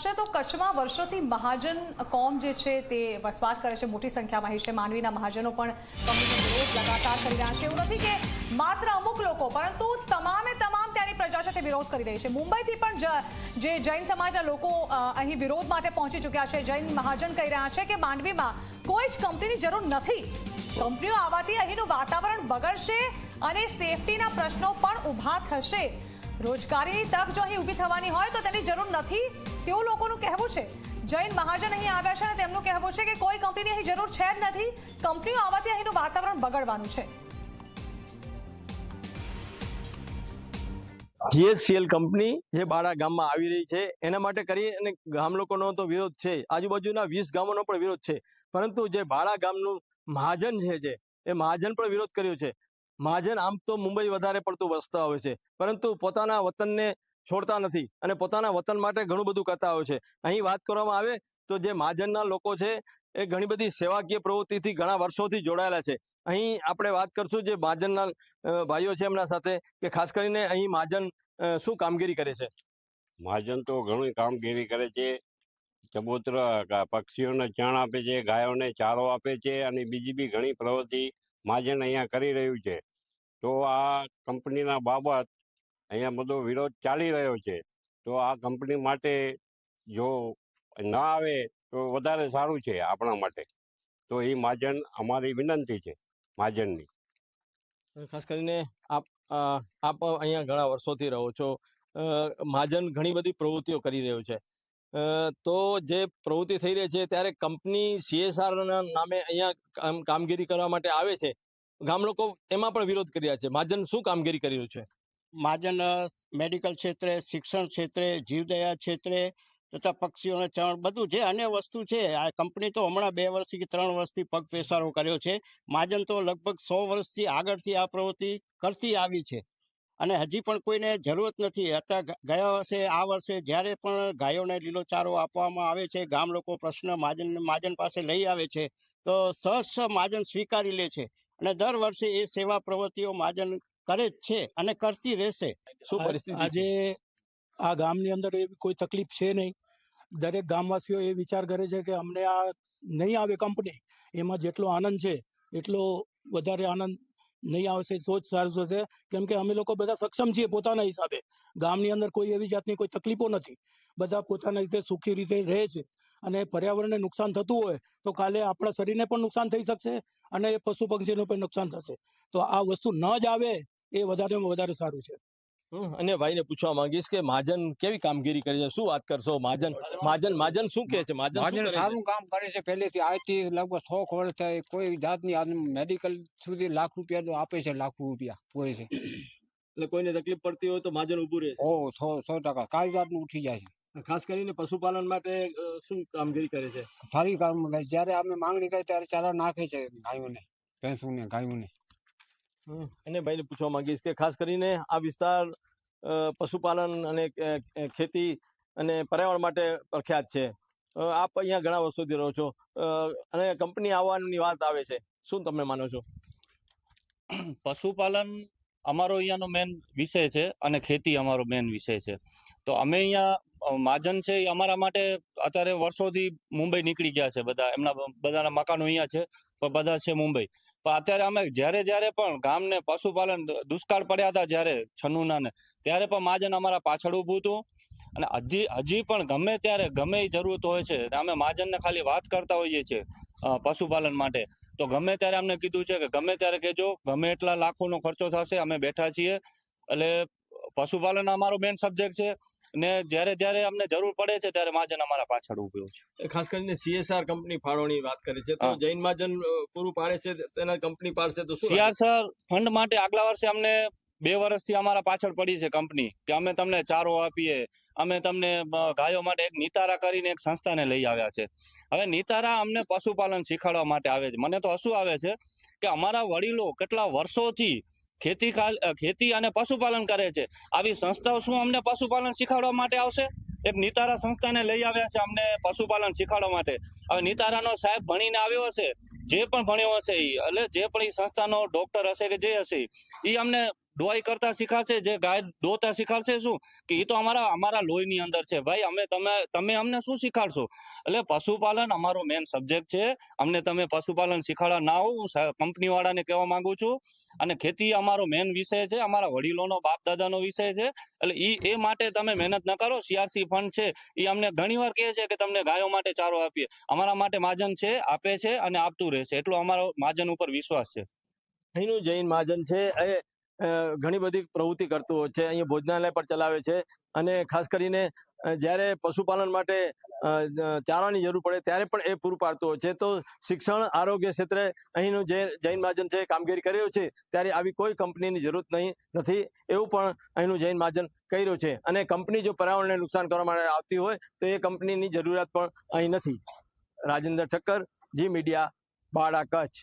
આપશે તો કચ્છમાં વર્ષોથી મહાજન કોમ જે છે તે વસવાટ કરે છે, મોટી સંખ્યામાં છે. માનવીના મહાજનો પણ કંપનીનો વિરોધ લગાતાર કરી રહ્યા છે. એવું નથી કે માત્ર અમુક લોકો, પરંતુ તમામે તમામ ત્યાંની પ્રજા તે વિરોધ કરી રહી છે. મુંબઈથી પણ જે જૈન સમાજના લોકો અહીં વિરોધ માટે પહોંચી ચૂક્યા છે, જૈન મહાજન કહી રહ્યા છે કે માંડવીમાં કોઈ જ કંપનીની જરૂર નથી. કંપનીઓ આવવાથી અહીંનું વાતાવરણ બગડશે અને સેફટીના પ્રશ્નો પણ ઊભા થશે. રોજગારીની તક જો અહીં ઊભી થવાની હોય તો તેની જરૂર નથી. તેવું લોકોનું કહેવું છે. જૈન મહાજન અહીં આવ્યા છે અને તેમનું કહેવું છે કે કોઈ કંપનીની અહીં જરૂર છે જ નથી. કંપનીઓ આવવાથી અહીંનું વાતાવરણ બગડવાનું છે. જીએસસીએલ કંપની જે બાળા ગામમાં આવી રહી છે, એના માટે કરી અને ગામ લોકોનો તો વિરોધ છે. આજુબાજુના વીસ ગામોનો પણ વિરોધ છે. પરંતુ જે બાળા ગામનું મહાજન છે જે, એ મહાજન પણ વિરોધ કર્યો છે. મહાજન આમ તો મુંબઈ વધારે પડતું વસતા હોય છે. પરંતુ પોતાના વતનને છોડતા નથી અને પોતાના વતન માટે ઘણું બધું કરતા હોય છે. અહીં વાત કરવામાં આવે તો જે મહાજનના લોકો છે એ ઘણી બધી સેવાકીય પ્રવૃત્તિથી ઘણા વર્ષોથી જોડાયેલા છે. અહીં આપણે વાત કરશું જે મહાજનના ભાઈઓ છે એમના સાથે કે ખાસ કરીને અહીં મહાજન શું કામગીરી કરે છે? મહાજન તો ઘણી કામગીરી કરે છે. ચબૂતર પક્ષીઓને ચણ આપે છે, ગાયોને ચારો આપે છે અને બીજી બી ઘણી પ્રવૃત્તિ મહાજન અહીંયા કરી રહ્યું છે. તો આ કંપનીના બાબત અહીંયા બધો વિરોધ ચાલી રહ્યો છે. તો આ કંપની માટે જો ના આવે તો વધારે સારું છે આપણા માટે. તો એ મહાજન અમારી વિનંતી છે મહાજનની ખાસ કરીને આપ આપ અહીંયા ઘણા વર્ષોથી રહો છો. અ, મહાજન ઘણી બધી પ્રવૃત્તિઓ કરી રહ્યો છે. તો જે પ્રવૃત્તિ થઈ રહી છે ત્યારે કંપની સીએસઆરના નામે અહીંયા કામગીરી કરવા માટે આવે છે. ગામ લોકો એમાં પણ વિરોધ કર્યા છે. મહાજન શું કામગીરી કરી રહ્યું છે? મહાજન મેડિકલ ક્ષેત્રે, શિક્ષણ ક્ષેત્રે, જીવદયા ક્ષેત્રે તથા પક્ષીઓને ચણ બધું જે અન્ય વસ્તુ છે, આ કંપની તો હમણાં બે વર્ષથી કે ત્રણ વર્ષથી પગ પેસારો કર્યો છે. મહાજન તો લગભગ સો વર્ષથી આગળથી આ પ્રવૃત્તિ કરતી આવી છે. અને હજી પણ કોઈને જરૂરત નથી. અત્યારે ગયા વર્ષે, આ વર્ષે જ્યારે પણ ગાયોને લીલો ચારો આપવામાં આવે છે ગામ લોકો પ્રશ્ન મહાજન મહાજન પાસે લઈ આવે છે, તો સહસ મહાજન સ્વીકારી લે છે. અને દર વર્ષે એ સેવા પ્રવૃત્તિઓ મહાજન કરે જ છે અને કરતી રહેશે. શું પરિસ્થિતિ આજે આ ગામની અંદર એવી કોઈ તકલીફ છે નહીં. દરેક ગામવાસીઓ એ વિચાર કરે છે કે અમને આ નહીં આવે કંપની એમાં જેટલો આનંદ છે એટલો વધારે આનંદ નહીં આવશે સોચ સારું થશે. કેમ કે અમે લોકો બધા સક્ષમ છીએ પોતાના હિસાબે. ગામની અંદર કોઈ એવી જાતની કોઈ તકલીફો નથી. બધા પોતાના રીતે સુખી રીતે રહે છે. અને પર્યાવરણને નુકસાન થતું હોય, તો કાલે આપણા શરીરને પણ નુકસાન થઈ શકશે અને પશુ પક્ષીનું પણ નુકસાન થશે. તો આ વસ્તુ ન જ આવે, એ વધારેમાં વધારે સારું છે. અને ભાઈને પૂછવા માંગીશ કે મહાજન કેવી કામગીરી કરી છે? શું વાત કરશો? મહાજન મહાજન મહાજન શું કે છે? મહાજન? સારું કામ કરે છે. પહેલેથી આજથી લગભગ સો વર્ષ થાય. કોઈ જાતની આ મેડિકલ સુધી લાખ રૂપિયા તો આપે છે લાખ રૂપિયા પૂરે છે. એટલે કોઈને તકલીફ પડતી હોય તો મહાજન ઉભું રહે છે. ઓ સો સો ટકા. કાંઈ જાતનું ઉઠી જાય છે. ખાસ કરીને પશુપાલન માટે શું કામગીરી કરે છે? સારી કામ કરે જ્યારે અમે માંગણી કરી ત્યારે ચારા નાખે છે ગાયોને ભેંસોને ગાયોને. અને ભાઈને પૂછવા માંગીશ કે ખાસ કરીને આ વિસ્તાર પશુપાલન અને ખેતી અને પર્યાવરણ માટે પ્રખ્યાત છે. આપ અહીંયા ઘણા વર્ષોથી રહો છો. અને કંપની આવવાની વાત આવે છે. શું તમે માનો છો? પશુપાલન અમારો અહીંયાનો મેન વિષય છે અને ખેતી અમારો મેન વિષય છે. તો અમે અહીંયા માજન મહાજન છે એ અમારા માટે અત્યારે વર્ષોથી મુંબઈ નીકળી ગયા છે બધા. એમના બધાના મકાનો અહીંયા છે પણ બધા છે મુંબઈ. પણ અત્યારે અમે જ્યારે જ્યારે પણ ગામને પશુપાલન દુષ્કાળ પડ્યા હતા જ્યારે છન્નુના ને ત્યારે પણ મહાજન અમારા પાછળ ઊભું હતું. અને હજી હજી પણ ગમે ત્યારે, ગમે એ જરૂરત હોય છે અમે મહાજનને ખાલી વાત કરતા હોઈએ છીએ પશુપાલન માટે. તો ગમે ત્યારે અમને કીધું છે કે ગમે ત્યારે કહેજો, ગમે એટલા લાખોનો ખર્ચો થશે, અમે બેઠા છીએ. એટલે પશુપાલન અમારો મેન સબ્જેક્ટ છે. ને જ્યારે જ્યારે અમને જરૂર પડે છે ત્યારે મહાજન અમારા પાછળ ઊભો છે. ખાસ કરીને સીએસઆર કંપની ફાળવણી વાત કરે છે. તો જૈન મહાજન પૂરું પાડે છે તેના કંપની પાડશે તો શું સીઆરસર ફંડ માટે આગલા વર્ષે અમને બે વર્ષથી અમારા પાછળ પડી છે કંપની કે અમે તમને ચારો આપીએ અમે તમને ગાયો માટે એક નિતારા કરીને એક સંસ્થાને લઈ આવ્યા છે. હવે નિતારા અમને પશુપાલન શીખવાડવા માટે આવે છે. મને તો હસું આવે છે કે અમારા વડીલો કેટલા વર્ષોથી ખેતી ખેતી અને પશુપાલન કરે છે. આવી સંસ્થાઓ શું અમને પશુપાલન શીખવાડવા માટે આવશે? એક નિતારા સંસ્થાને લઈ આવ્યા છે અમને પશુપાલન શીખવાડવા માટે. હવે નિતારાનો સાહેબ ભણીને આવ્યો હશે. જે પણ ભણ્યો હશે એ એટલે જે પણ એ સંસ્થાનો ડોક્ટર હશે કે જે હશે એ અમને ડોવાઈ કરતા શીખાડશે, જે ગાય દોતા શીખાડશે શું? કે એ તો અમારા અમારા લોહીની અંદર છે. ભાઈ, અમે તમે તમે અમને શું શીખાડશો? એટલે પશુપાલન અમારો મેન સબ્જેક્ટ છે. અમને તમે પશુપાલન શીખાડવા ના આવો. હું કંપનીવાળાને કહેવા માંગુ છું. અને ખેતી અમારો મેન વિષય છે. અમારા વડીલોનો બાપ દાદાનો વિષય છે. એટલે એ એ માટે તમે મહેનત ન કરો. સીઆરસી ફંડ છે. એ અમને ઘણીવાર કહે છે કે તમને ગાયો માટે ચારો આપીએ. અમારા માટે મહાજન છે, આપે છે અને આપતું રહેશે. એટલો અમારો મહાજન ઉપર વિશ્વાસ છે. અહીંનું જૈન મહાજન છે. એ ઘણી બધી પ્રવૃત્તિ કરતું હોય છે. અહીંયા ભોજનાલય પણ ચલાવે છે અને ખાસ કરીને જ્યારે પશુપાલન માટે ચારાની જરૂર પડે ત્યારે પણ એ પૂરું પાડતું હોય છે. તો શિક્ષણ, આરોગ્ય ક્ષેત્રે અહીંનું જે જૈન મહાજન છે કામગીરી કરી રહ્યું છે, ત્યારે આવી કોઈ કંપનીની જરૂરત નહીં, નથી. એવું પણ અહીંનું જૈન મહાજન કહી રહ્યું છે. અને કંપની જો પર્યાવરણને નુકસાન કરવા માટે આવતી હોય, તો એ કંપનીની જરૂરિયાત પણ અહીં નથી. રાજેન્દ્ર ઠક્કર, જી મીડિયા, બાળા કચ્છ.